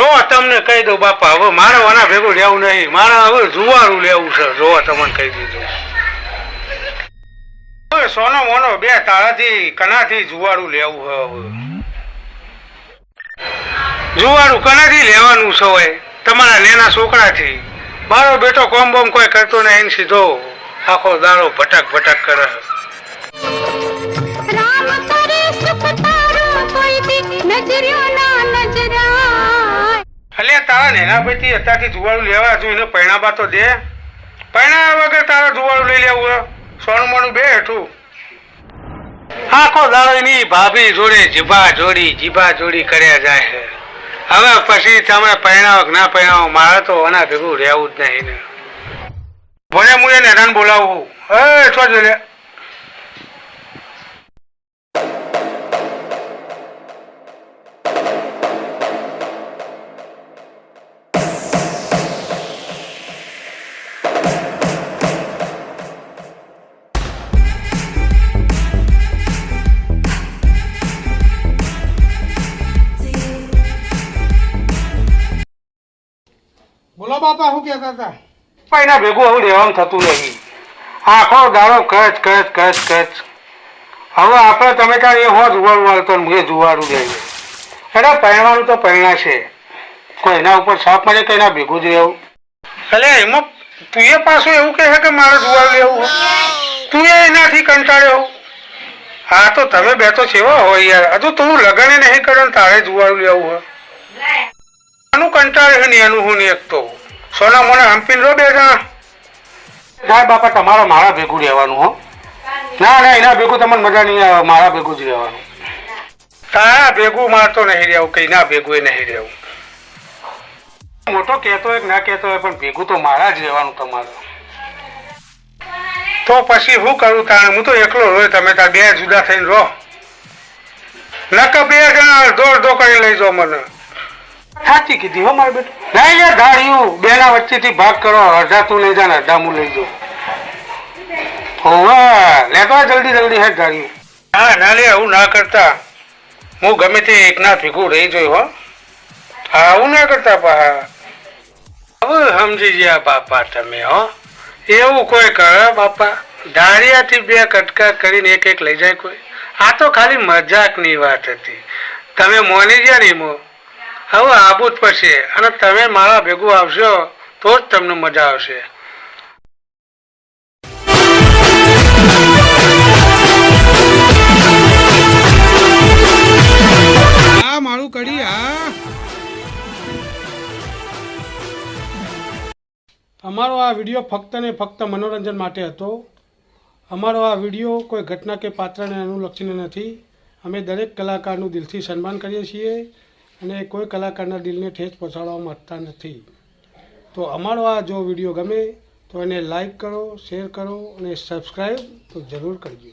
જો તમને કહી દઉં, બાપા, હવે મારે વના ભેગું લેવું નહીં. મારે હવે જુવારું લેવું છે. જો તમને કહી દીધું. સોનો મોનો બે તાળાથી કનાથી જુવારું લેવું હવે. જુવારું કનાથી લેવાનું છે હોય તમારા નેના છોકરાથી. મારો બેટો કોમ બોમ કોઈ કરતો નહીં સીધો આખો દાડો ભટક ભટક કરે. રામ ના તારા નેના ભાઈથી અત્યારથી જુવાળું લેવા હજુ એને પૈણાબા તો દે. પૈણા વગર તારા જુવાળું લઈ લેવું સોનું મોનું બે હેઠું. આખો દાડો એની ભાભી જોડે જીભા જોડી જીભા જોડી કર્યા જાય હવે પછી તમે પૈણાવો ના પૈણાવો મારે તો આના ભેગું રહેવું જ નહીં ભલે હું એને હેરાન બોલાવું. હે છો જ બોલો બાપા, શું કહેતા હતા? પૈણા ભેગું હવે રહેવાનું થતું નહીં. આખો દાડો કચ કચ કચ કચ. હવે આપણે તમે ત્યાં એ હો જુવાળું વાળતો એ જુવાડું લઈએ એટલે પહેરવાનું તો છે. કોઈ એના ઉપર સાપ મળે કે એના ભેગું જ રહેવું? એટલે એમાં તું એ પાછું એવું કહે છે કે મારે જુવાળું લેવું તું એ એનાથી કંટાળ્યો? હા, તો તમે બે તો સેવા હોય યાર. હજુ તું લગ્ન નહીં કરો ને તારે જુવાળું લેવું હોય આનું કંટાળે છે ને એનું હું નહીં એક તો. સોના મને હંપીને રો બે જણા ના બાપા તમારે મારા ભેગું રહેવાનું હો. ના ના એના ભેગું તમને મજા નહીં આવે મારા ભેગું જ રહેવાનું. તારા ભેગું મારતો નહીં રહેવું કઈ ના ભેગું એ નહીં રહેવું. મોટો કહેતો હોય ના કહેતો હોય પણ ભેગું તો મારા જ રહેવાનું તમારું. તો પછી હું કરું તાણે? હું તો એકલો રોય તમે તાર બે જુદા થઈને રહો નક બે જણા અડધો અડધો કરી લઈ જાઓ મને. સાચી કીધી હો મારે બેટું નહીં યાર ધાડ્યું બેના વચ્ચેથી ભાગ કરો. અડધા તું લઈ જા ને અડધા હું લઈ જાઉં. હોવે લેતો જલ્દી જલ્દી હે ધાડ્યું હા ના લે આવું ના કરતા. હું ગમે તે એકના ભેગું રહી જોઈ હો. હા આવું ના કરતા પા હવે સમજી ગયા બાપા તમે હો. એવું કોઈ કરે બાપા ધારિયાથી બે કટકા કરીને એક એક લઈ જાય કોઈ. આ તો ખાલી મજાકની વાત હતી. તમે મોની ગયા ને મો હવે આબુ જ પડશે અને તમે મારા ભેગું આવશો તો જ તમને મજા આવશે. મારું કરી હા અમારો આ વીડિયો ફક્ત ને ફક્ત મનોરંજન માટે હતો. અમારો આ વીડિયો કોઈ ઘટના કે પાત્રને અનુલક્ષીને નથી. અમે દરેક કલાકારનું દિલથી સન્માન કરીએ છીએ. અને કોઈ કલાકારના દિલને ઠેસ પહોંચાડવા માંગતા નથી. તો અમારો આ જો વીડિયો ગમે તો એને લાઈક કરો, શેર કરો અને સબસ્ક્રાઈબ તો જરૂર કરજો.